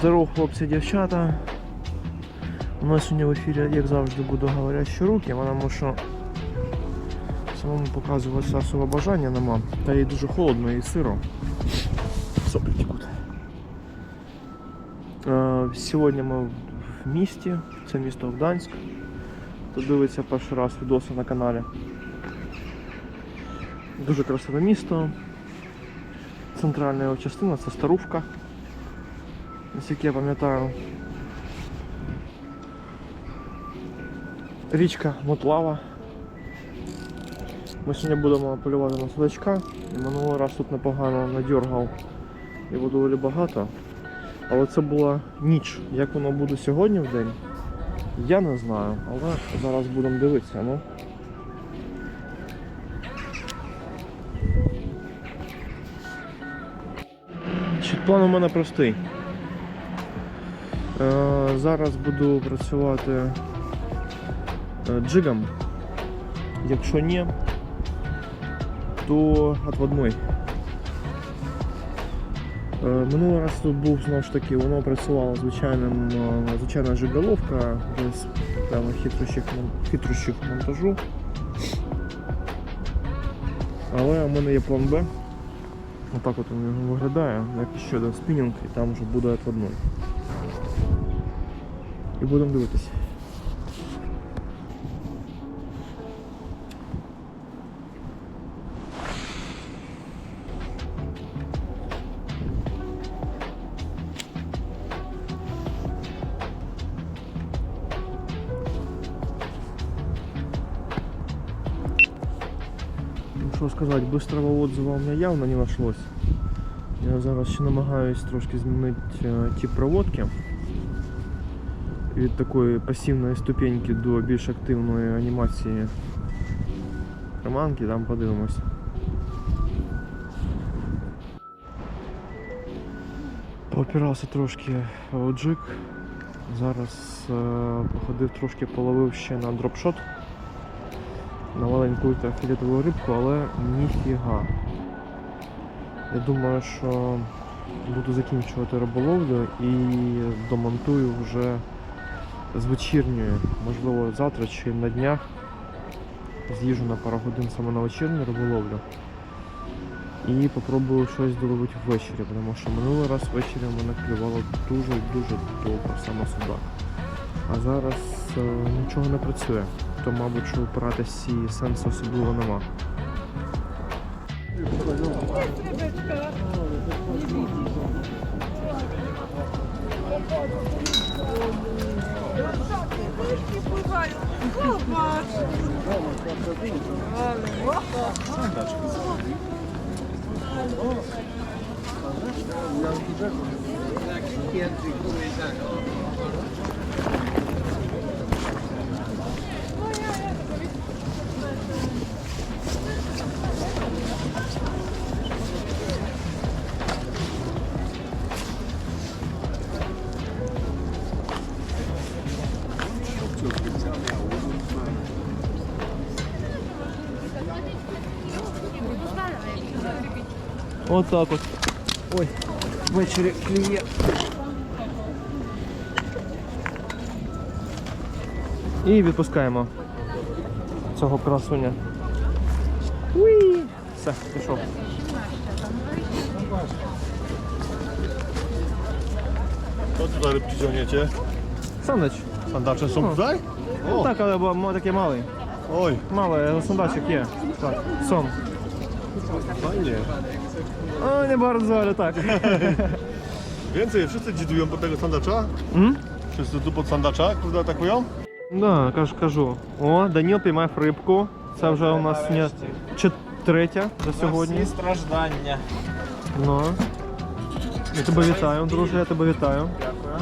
Здоров, хлопці дівчата. У нас сьогодні в ефірі, як завжди, буду говорящі руки, тому що самому показувати особо бажання нема. Та і дуже холодно і сиро. Соплі текуть. Е, Сьогодні ми в місті, це місто Гданськ. Тут дивиться перший раз відоси на каналі. Дуже красиве місто. Центральна його частина це Старувка. Наскільки я пам'ятаю. Річка Мотлава. Ми сьогодні будемо полювати на судачка. І минулий раз тут непогано надьоргав і було доволі багато. Але це була ніч. Як воно буде сьогодні в день, я не знаю. Але зараз будемо дивитися. Ну. План у мене простий. Е, зараз буду працювати е, джигом. Якщо ні, то отводной. Е, Минулий раз тут був знову ж таки, воно працювало звичайним, звичайна жиголовка без певних хитрощів, мон- монтажу. Але у мене є план Б. Отак от він виглядає, як ще один спінінг, і там вже буде отводной. І будемо дивитися. Ну, що сказати, быстрого отзыва у меня явно не нашлось. Я зараз ще намагаюсь трошки змінити е, тип Від такої пасивної ступеньки до більш активної анімації приманки, там подивимось. Поопирався трошки джик. Зараз е, походив трошки половив ще на дропшот. На маленьку ультрафіолетову рибку, але ніфіга. Я думаю, що буду закінчувати риболовлю і домонтую вже з вечірньої, можливо, завтра чи на днях з'їжджу на пару годин саме на вечірню риболовлю. І попробую щось доловити ввечері, тому що минулий раз ввечері мене клювало дуже-дуже добре саме судак. А зараз е, нічого не працює, то, мабуть, що опиратись і сенсу особливо нема. Рыбки пугают. Колбаш. От так от. Ой, ввечері клює. І відпускаємо цього красуня. Уї! Все, пішов. Co tutaj rybki ciągniecie? Сандач. Sandacze są O. tutaj? Ну O, так, але такий малий. oj, Малий, сандачок є. Так, сон. fajnie. О, не bardzo, ale tak. Więcej, wszyscy dzidują pod tego sandacza? М? Wszyscy tu pod sandacza, kurde, atakują? Да, кажу, кажу. О, Даніл піймав рибку. Це вже у нас сьогодні чи- третя за сьогодні. Всі страждання. Ну. Я тебе вітаю, друже, я тебе вітаю. Дякую.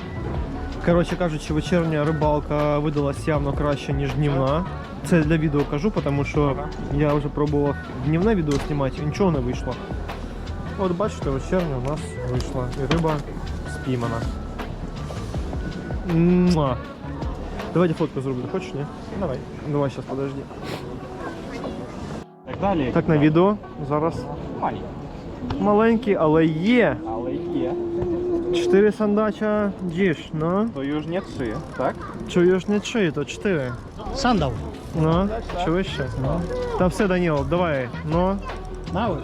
Коротше кажучи, вечірня рибалка видалась явно краще, ніж днівна. Це для відео кажу, тому що я вже пробував днівне відео знімати і нічого не вийшло. От бачите, вечірня у нас вийшла. І риба спіймана. Муа. Давайте фотку зроблю, хочеш, ні? Давай. Давай зараз подожди. Так далі. Так, на відео зараз Маленький. маленький, але є. Але є. Cztery sandacza dziś, no. To już nie trzy, tak? Чи już nie trzy, to cztery. Sandał. No, чуєш? No. Та все, Даніл, давай. Ну, Mały.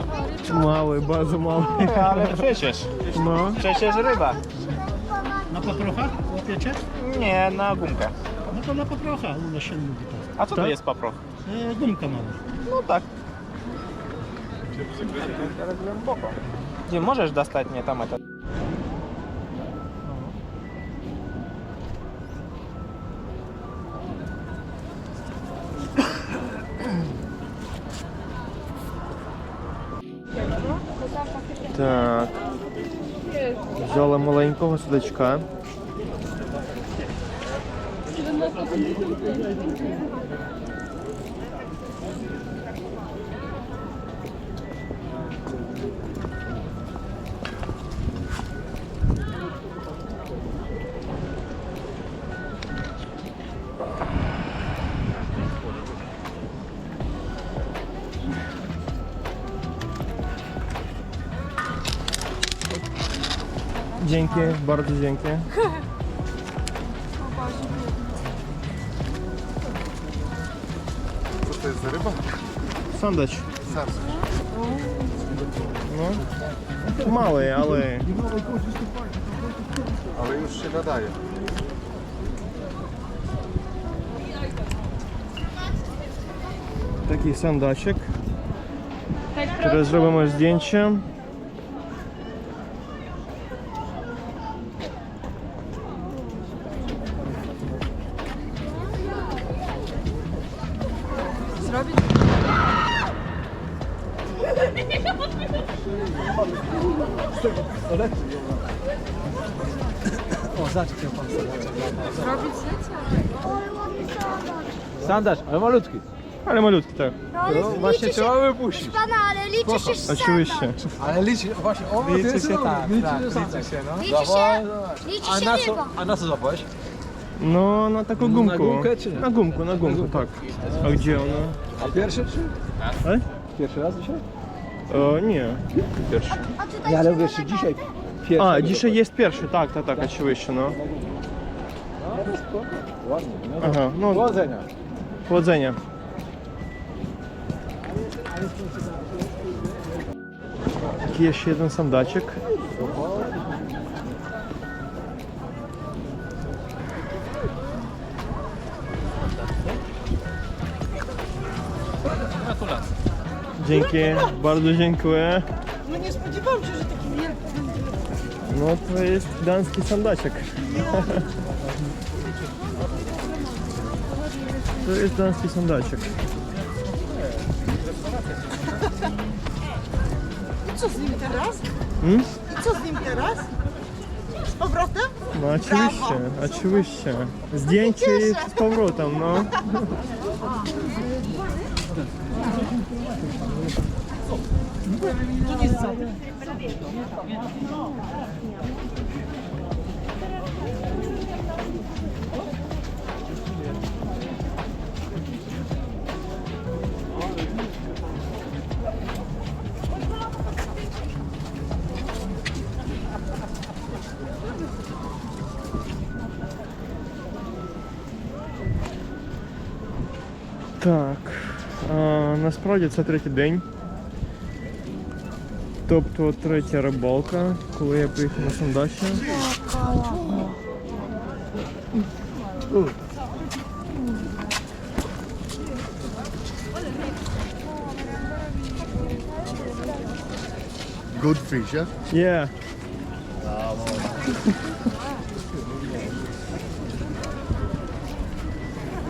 Mały, bardzo mały. No, ale przecież, No. przecież ryba. Na paprocha łapiecie? Nie, na gumkę. No to na paprocha u nas się mówi tak. A co to tak? jest paproch? E, gumka mała. No tak. Ale głęboko. Nie możesz dostać nie tam etap. Взяли маленького судачка. Dzięki, bardzo dzięki. Co to jest za ryba? Sarsa. No. Mały, ale Ale już się nadaje. taki sandaczek. Teraz zrobimy zdjęcie. Zrobić? O, zaczekaj pan Zrobić? Sandaż, ale malutki. Ale malutki, tak. No, No właśnie trzeba wypuścić. pana, ale liczy się. Oczywiście. Ale liczy, właśnie, o, Liczy się tak, liczy tak, się liczy się, no. Liczy się, liczy A się na co, a na co złapałeś? No, na taką Na gumkę. gumkę, czy nie? Na gumku, na gumku, tak. A gdzie ona? A pierwszy czy? E? Pierwszy raz dzisiaj? O, nie. Pierwszy. A tutaj Nie, ale się wiesz, nadaje. dzisiaj pierwszy. A, dzisiaj jest pierwszy, tak, tak, tak, oczywiście, no. No, spoko. Ładnie. No, Aha, no, Powodzenia. powodzenia. Taki jeszcze jeden sandaczek. Dzięki, bardzo dziękuję. No nie spodziewałam się, że taki wielki będzie. No to jest danski sandaczek. To jest danski sandaczek. I co z nim teraz? Hmm? I co z nim teraz? Z powrotem? No oczywiście, oczywiście. Zdjęcie i z powrotem, no. Так. А, насправді це третій день. Тобто третя рибалка, коли я приїхав на Сандачі. Good fish, yeah? Yeah.